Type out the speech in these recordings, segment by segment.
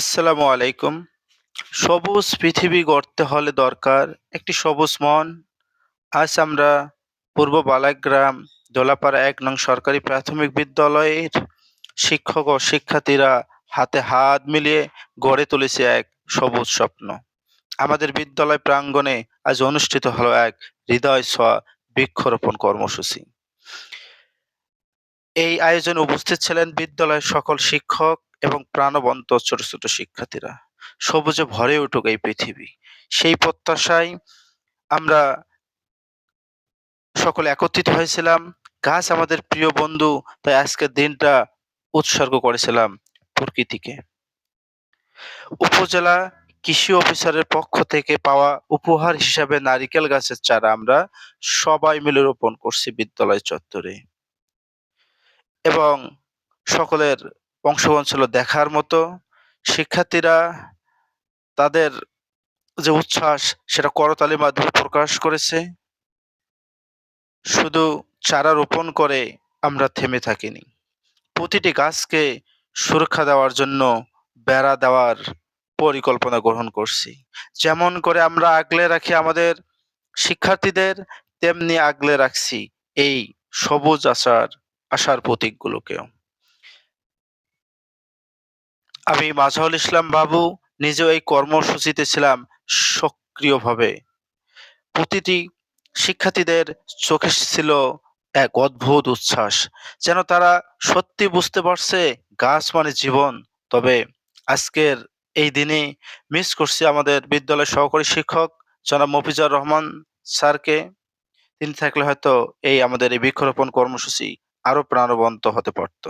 আসসালামু আলাইকুম। সবুজ পৃথিবী গড়তে হলে দরকার একটি সবুজ মন। আজ আমরা পূর্ব বালাগ্রাম, দোলাপাড়া এক নং সরকারি প্রাথমিক বিদ্যালয়ের শিক্ষক ও শিক্ষার্থীরা হাতে হাত মিলিয়ে গড়ে তুলেছে এক সবুজ স্বপ্ন। আমাদের বিদ্যালয় প্রাঙ্গণে আজ অনুষ্ঠিত হলো এক হৃদয় ছোঁয়া বৃক্ষরোপণ কর্মসূচি। এই আয়োজনে উপস্থিত ছিলেন বিদ্যালয়ের সকল শিক্ষক এবং প্রাণবন্ত ছোট, ছোট শিক্ষার্থীরা। সবুজে ভরে উঠুক এই পৃথিবী। সেই প্রত্যাশায় আমরা সকলে একত্রিত হয়েছিলাম। গাছ আমাদের প্রিয় বন্ধু, তাই আজকের দিনটা উৎসর্গ করেছিলাম প্রকৃতিকে। উপজেলা কৃষি অফিসারের পক্ষ থেকে পাওয়া উপহার হিসাবে নারিকেল গাছের চারা আমরা সবাই মিলে রোপণ করছি বিদ্যালয় চত্বরে। এবং সকলের অংশগ্রহণ ছিল দেখার মতো। শিক্ষার্থীরা তাদের যে উচ্ছ্বাস সেটা করতালির মাধ্যমে প্রকাশ করেছে। শুধু চারা রোপণ করে আমরা থেমে থাকিনি। প্রতিটি গাছকে সুরক্ষা দেওয়ার জন্য বেড়া দেওয়ার পরিকল্পনা গ্রহণ করছি। যেমন করে আমরা আগলে রাখি আমাদের শিক্ষার্থীদের, তেমনি আগলে রাখছি এই সবুজ আশার আশার প্রতীকগুলোকেও। আমি মাজাহুল ইসলাম বাবু নিজেও এই কর্মসূচিতে ছিলাম সক্রিয়ভাবে। প্রতিটি শিক্ষার্থীদের চোখে ছিল এক অদ্ভুত উচ্ছ্বাস। যেন তারা সত্যি বুঝতে পারছে গাছ মানে জীবন। তবে আজকের এই দিনে মিস করছি আমাদের বিদ্যালয়ের সহকারী শিক্ষক জনাব মফিজার রহমান স্যারকে। তিনি থাকলে হয়তো এই আমাদের এই বৃক্ষরোপণ কর্মসূচি আরও প্রাণবন্ত হতে পারত।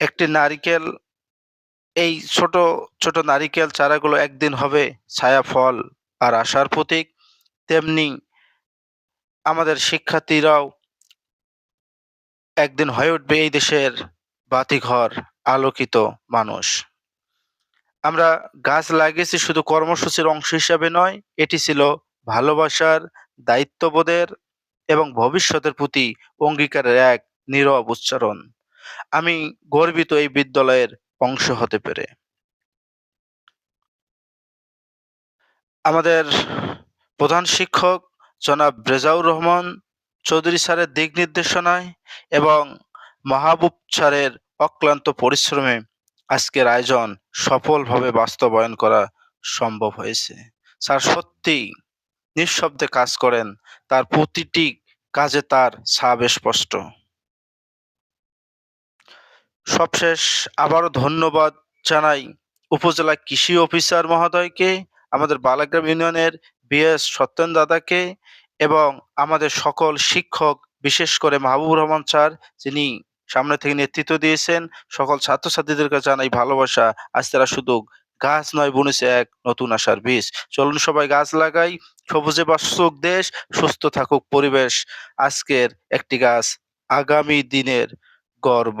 একটি নারিকেল এই ছোট, ছোট নারিকেল চারাগুলো একদিন হবে ছায়া ফল আর আশার প্রতীক। তেমনি আমাদের শিক্ষার্থীরাও একদিন হয়ে উঠবে এই দেশের বাতিঘর, আলোকিত মানুষ। আমরা গাছ লাগিয়েছি শুধু কর্মসূচির অংশ হিসাবে নয়, এটি ছিল ভালোবাসার, দায়িত্ববোধের এবং ভবিষ্যতের প্রতি অঙ্গীকারের এক নীরব উচ্চারণ। আমি গর্বিত এই বিদ্যালয়ের অংশ হতে পেরে। আমাদের প্রধান শিক্ষক জনাব রেজাউর রহমান চৌধুরী স্যারের দিক নির্দেশনায় এবং মাহবুব স্যারের অক্লান্ত পরিশ্রমে আজকের আয়োজন সফলভাবে বাস্তবায়ন করা সম্ভব হয়েছে। স্যার সত্যিই নিঃশব্দে কাজ করেন। তার প্রতিটি কাজে তার ছাপ স্পষ্ট। সবশেষ আবারও ধন্যবাদ জানাই উপজেলা কৃষি অফিসার মহোদয়কে, আমাদের বালাগ্রাম ইউনিয়নের বিএস সত্যেন দাদাকে এবং আমাদের সকল শিক্ষক বিশেষ করে মাহবুবুর রহমান স্যার যিনি সামনে থেকে নেতৃত্ব দিয়েছেন সকল ছাত্রছাত্রীদেরকে জানাই ভালোবাসা। আজ তারা শুধু গাছ নয় বুনেছে এক নতুন আশার বীজ। চলুন সবাই গাছ লাগাই সবুজে বাসুক দেশ সুস্থ থাকুক পরিবেশ। আজকের একটি গাছ আগামী দিনের গর্ব।